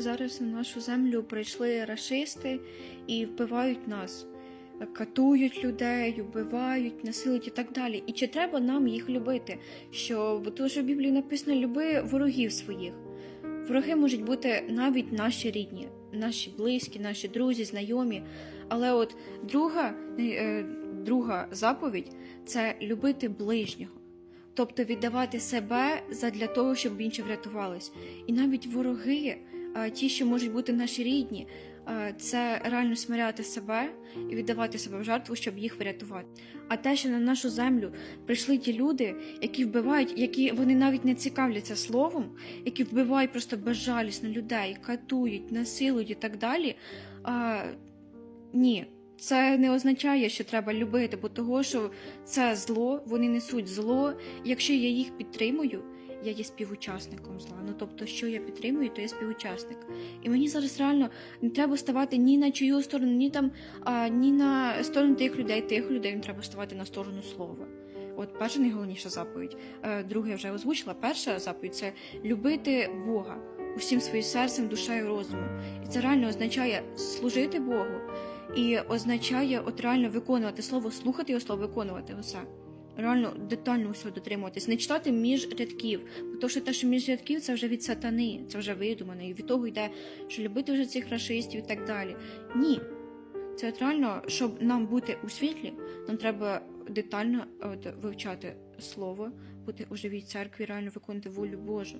зараз на нашу землю прийшли рашисти і вбивають нас, катують людей, вбивають, насилують і так далі. І чи треба нам їх любити? Що тому в Біблії написано люби ворогів своїх. Вороги можуть бути навіть наші рідні, наші близькі, наші друзі, знайомі. Але от друга, е, друга заповідь це любити ближнього. Тобто віддавати себе задля того, щоб інші врятувались. І навіть вороги, ті, що можуть бути наші рідні, це реально смиряти себе і віддавати себе в жертву, щоб їх врятувати. А те, що на нашу землю прийшли ті люди, які вбивають, які вони навіть не цікавляться словом, які вбивають просто безжалісно людей, катують, насилують і так далі. А, ні. Це не означає, що треба любити, бо того, що це зло, вони несуть зло. Якщо я їх підтримую, я є співучасником зла. Ну тобто, що я підтримую, то я співучасник. І мені зараз реально не треба ставати ні на чию сторону, ні там, а, ні на сторону тих людей, тих людей не треба ставати на сторону слова. От перша найголовніша заповідь. Е, Друге я вже озвучила. Перша заповідь це любити Бога усім своїм серцем, душею, розумом. І це реально означає служити Богу і означає от реально виконувати слово, слухати його слово, виконувати усе. Реально детально усього дотримуватись, не читати між рядків, бо то, що те, що між рядків, це вже від сатани, це вже видумано, і від того йде, що любити вже цих расистів і так далі. Ні. Це от реально, щоб нам бути у світлі, нам треба детально от, вивчати слово, бути у живій церкві, реально виконувати волю Божу.